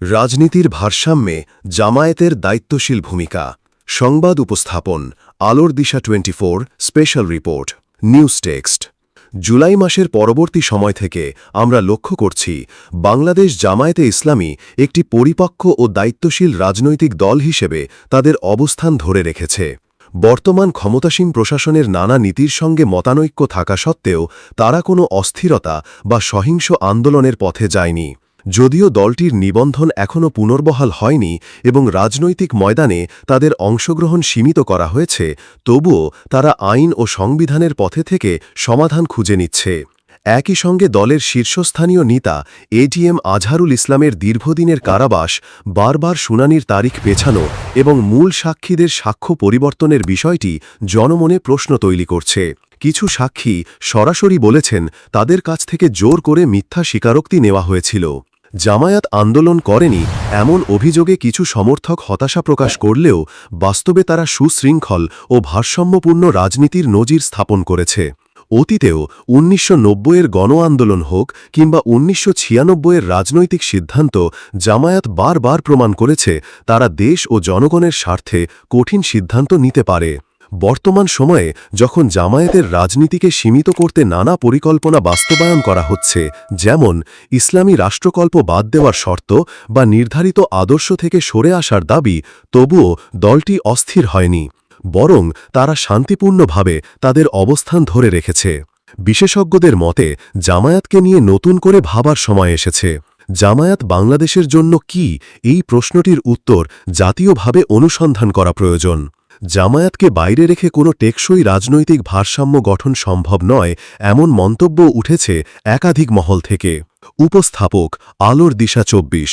রাজনীতির ভারসাম্যে জামায়াতের দায়িত্বশীল ভূমিকা। সংবাদ উপস্থাপন, আলোর দিশা twenty special report, news text. July মাসের পরবর্তী সময় থেকে আমরা লক্ষ্য করছি, বাংলাদেশ জামায়াতে ইসলামী একটি পরিপক্ক ও দায়িত্বশীল রাজনৈতিক দল হিসেবে তাদের অবস্থান ধরে রেখেছে। বর্তমান ক্ষমতাসীন প্রশাসনের নানা নীতির সঙ্গে মতানৈক্য থাকা সত্ত্বেও তারা কোনো অস্থিরতা বা সহিংস আন্দোলনের পথে যায়নি। যদিও দলটির নিবন্ধন এখনও পুনর্বহাল হয়নি এবং রাজনৈতিক ময়দানে তাদের অংশগ্রহণ সীমিত করা হয়েছে, তবুও তারা আইন ও সংবিধানের পথে থেকে সমাধান খুঁজে নিচ্ছে। একই সঙ্গে দলের শীর্ষস্থানীয় নেতা এটিএম আজহারুল ইসলামের দীর্ঘদিনের কারাবাস, বারবার শুনানির তারিখ পেছানো এবং মূল সাক্ষীদের সাক্ষ্য পরিবর্তনের বিষয়টি জনমনে প্রশ্ন তৈরি করছে। কিছু সাক্ষী সরাসরি বলেছেন, তাদের কাছ থেকে জোর করে মিথ্যা স্বীকারোক্তি নেওয়া হয়েছিল। জামায়াত আন্দোলন করেনি, এমন অভিযোগে কিছু সমর্থক হতাশা প্রকাশ করলেও বাস্তবে তারা সুশৃঙ্খল ও ভারসাম্যপূর্ণ রাজনীতির নজির স্থাপন করেছে। অতীতেও উনিশশো এর গণ আন্দোলন হোক কিংবা উনিশশো এর রাজনৈতিক সিদ্ধান্ত জামায়াত বারবার প্রমাণ করেছে, তারা দেশ ও জনগণের স্বার্থে কঠিন সিদ্ধান্ত নিতে পারে। বর্তমান সময়ে যখন জামায়াতের রাজনীতিকে সীমিত করতে নানা পরিকল্পনা বাস্তবায়ন করা হচ্ছে, যেমন ইসলামী রাষ্ট্রকল্প বাদ দেওয়ার শর্ত বা নির্ধারিত আদর্শ থেকে সরে আসার দাবি, তবুও দলটি অস্থির হয়নি, বরং তারা শান্তিপূর্ণভাবে তাদের অবস্থান ধরে রেখেছে। বিশেষজ্ঞদের মতে, জামায়াতকে নিয়ে নতুন করে ভাবার সময় এসেছে। জামায়াত বাংলাদেশের জন্য কি? এই প্রশ্নটির উত্তর জাতীয়ভাবে অনুসন্ধান করা প্রয়োজন। জামায়াতকে বাইরে রেখে কোনো টেকসই রাজনৈতিক ভারসাম্য গঠন সম্ভব নয়, এমন মন্তব্য উঠেছে একাধিক মহল থেকে। উপস্থাপক আলোর দিশা চব্বিশ